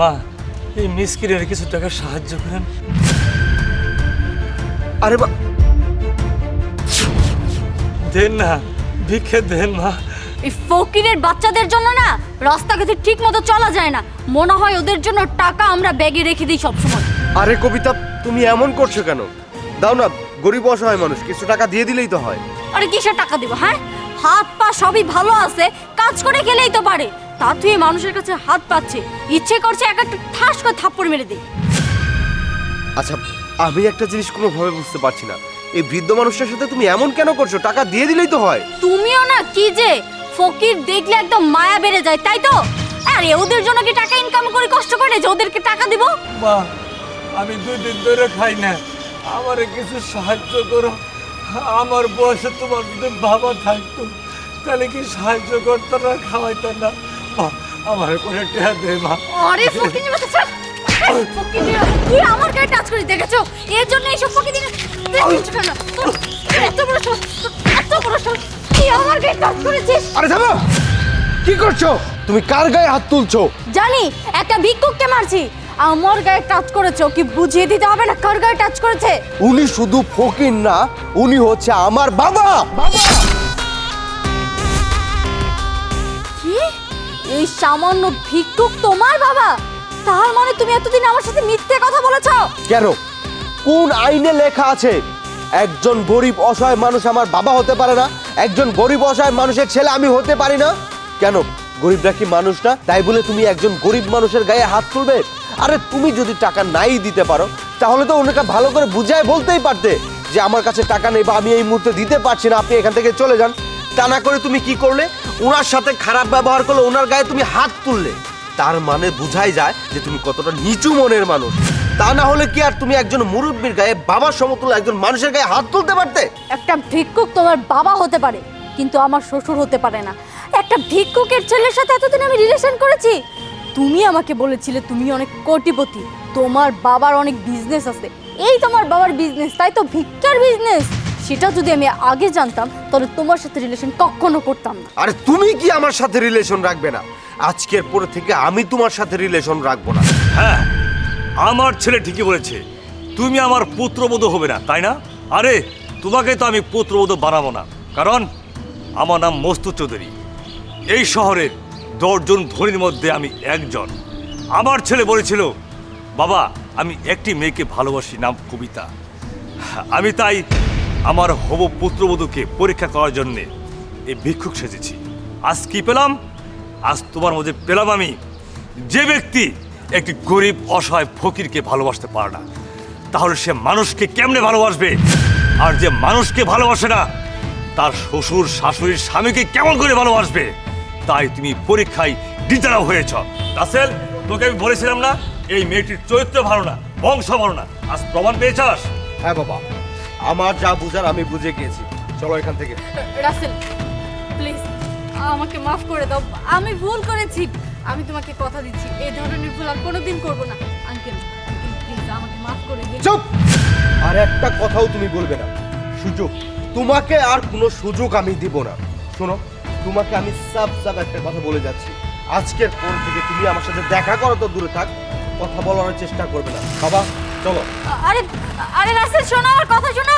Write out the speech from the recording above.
মা এই মিসকিনের কিছু টাকা সাহায্য করেন। আরে বা দেন না ভিক্ষে দেন মা। এই ফকিরের বাচ্চাদের জন্য না রাস্তাঘাটে ঠিক মতো চলা যায় না। মনে হয় ওদের জন্য টাকা আমরা ব্যাগে রেখে দিই সবসময়। আরে কবিতা তুমি এমন করছ কেন? দাও না গরিব অসহায় মানুষ কিছু টাকা দিয়ে দিলেই তো হয়। আরে কিসের টাকা দিব হ্যাঁ? হাত পা সবই ভালো আছে কাজ করে গেলেই তো পারে। তা তুই মানুষের কাছে হাত পাচ্ছে। ইচ্ছে করছে এক একটা ঠাস করে থাপ্পড় মেরে দে আচ্ছা আমি একটা জিনিস কোনোভাবে বুঝতে পারছি না। এই বৃদ্ধ মানুষটার সাথে তুমি এমন কেন করছ? টাকা দিয়ে দিলেই তো হয়। তুমিও না কি যে ফকির দেখলে একদম মায়া বেড়ে যায় তাই তো? আরে ওদের জন্য কি টাকা ইনকাম করে কষ্ট করে যে ওদেরকে টাকা দিব? মা আমি দুই দিন ধরে খাই না। আমার কিছু সাহায্য করো। আমার বয়সে তোমার যদি বাবা থাকতো তাহলে কি সাহায্য করতো না খাওয়াইতো না? আমার করে টেহা দে মা। আরে ছাড় ফকির তুই আমার গায়ে টাচ করে দেখেছ? এর জন্য এইসব ফকির দেখেছ কেন এত বড় এত বড় তুই আমার গায়ে টাচ করেছিস। আরে থামো! কি করছ? তুমি কার গায়ে হাত তুলছো? জানি একটা ভিক্ষুককে মারছি। আমার গায়ে টাচ করেছ কি বুঝিয়ে দিতে হবে না কার গায়ে টাচ করেছে? উনি শুধু ফকির না উনি হচ্ছে আমার বাবা! বাবা! কি? এই সামান্য ভিক্ষুক তোমার বাবা? তার মানে তুমি এতদিন আমার সাথে মিথ্যে কথা বলেছ? কেন? কোন আইনে লেখা আছে, একজন গরিব অসহায় মানুষ আমার বাবা হতে পারে না, একজন গরিব অসহায় মানুষের ছেলে আমি হতে পারি না? কেন? গরিবরা কি মানুষ না? তাই বলে তুমি একজন গরিব মানুষের গায়ে হাত তুলবে? আরে তুমি যদি টাকা নাই দিতে পারো, তাহলে তো ওনাকে ভালো করে বুঝায় বলতেই পারতে যে আমার কাছে টাকা নেই বা আমি এই মুহূর্তে দিতে পারছি না, আপনি এখান থেকে চলে যান। তা না করে তুমি কি করলে? ওনার সাথে খারাপ ব্যবহার করলে ওনার গায়ে তুমি হাত তুললে। তার মানে বুঝাই যায় যে তুমি কতটা নিচু মনের মানুষ। তা না হলে কি আর তুমি একজন মুরব্বীর গায়ে, বাবার সমতুল্য একজন মানুষের গায়ে হাত তুলতে পারতে? একটা ভিক্ষুক তোমার বাবা হতে পারে, কিন্তু আমার শ্বশুর হতে পারে না। একটা ভিক্ষুকের ছেলের সাথে এতদিন আমি রিলেশন করেছি। তুমি আমাকে বলেছিলে তুমি অনেক কোটিপতি, তোমার বাবার অনেক বিজনেস আছে। এই তোমার বাবার বিজনেস তাই তো ভিক্ষার বিজনেস সেটা যদি আমি আগে জানতাম তাহলে তোমার সাথে রিলেশন কখনো করতাম না। আরে তুমি কি আমার সাথে রিলেশন রাখবে না? আজকের পরে থেকে আমি তোমার সাথে রিলেশন রাখব না। হ্যাঁ আমার ছেলে ঠিকই বলেছে তুমি আমার পুত্রবধূ হবে না তাই না? আরে তোমাকে তো আমি পুত্রবধূ বানাবো না কারণ আমার নাম মস্তু চৌধুরী। এই শহরের দশজন ধনীর মধ্যে আমি একজন। আমার ছেলে বলেছিল বাবা আমি একটি মেয়েকে ভালোবাসি নাম কবিতা। আমি তাই আমার হব পুত্রবধূকে পরীক্ষা করার জন্যে এই ভিক্ষুক সেজেছি। আজ কি পেলাম? আজ তোমার মধ্যে পেলাম আমি যে ব্যক্তি একটি গরিব, অসহায় ফকিরকে ভালোবাসতে পারে না, তাহলে সে মানুষকে কেমনে ভালোবাসবে? আর যে মানুষকে ভালোবাসে না, তার শ্বশুর, শাশুড়ির স্বামীকে কেমন করে ভালোবাসবে? তাই তুমি পরীক্ষায় ডিটারাও হয়েছ। রাসেল, তোকে আমি বলেছিলাম না, এই মেয়েটির চরিত্র ভালো না, বংশ ভালো না। আজ প্রমাণ পেয়েছাস? হ্যাঁ বাবা। আমার যা বুঝার আমি বুঝে গিয়েছি। চলো এখান থেকে। রাসেল প্লিজ আমাকে মাফ করে দাও। আমি ভুল করেছি। আমি তোমাকে কথা দিচ্ছি। এই ধরনের ভুল আর কোনোদিন করব না। আঙ্কেল প্লিজ আমাকে মাফ করে দিন। চুপ! আর একটা কথাও তুমি বলবে না। সুযোগ। তোমাকে আর কোনো সুযোগ আমি দিব না। শোনো তোমাকে আমি সাব সাব একটা কথা বলে যাচ্ছি। আজকের পর থেকে তুমি আমার সাথে দেখা করো তো দূরে থাক। কথা বলার চেষ্টা করবে না। বাবা চলো। আরে আরে রাসেল শোনো আমার কথা শোনো।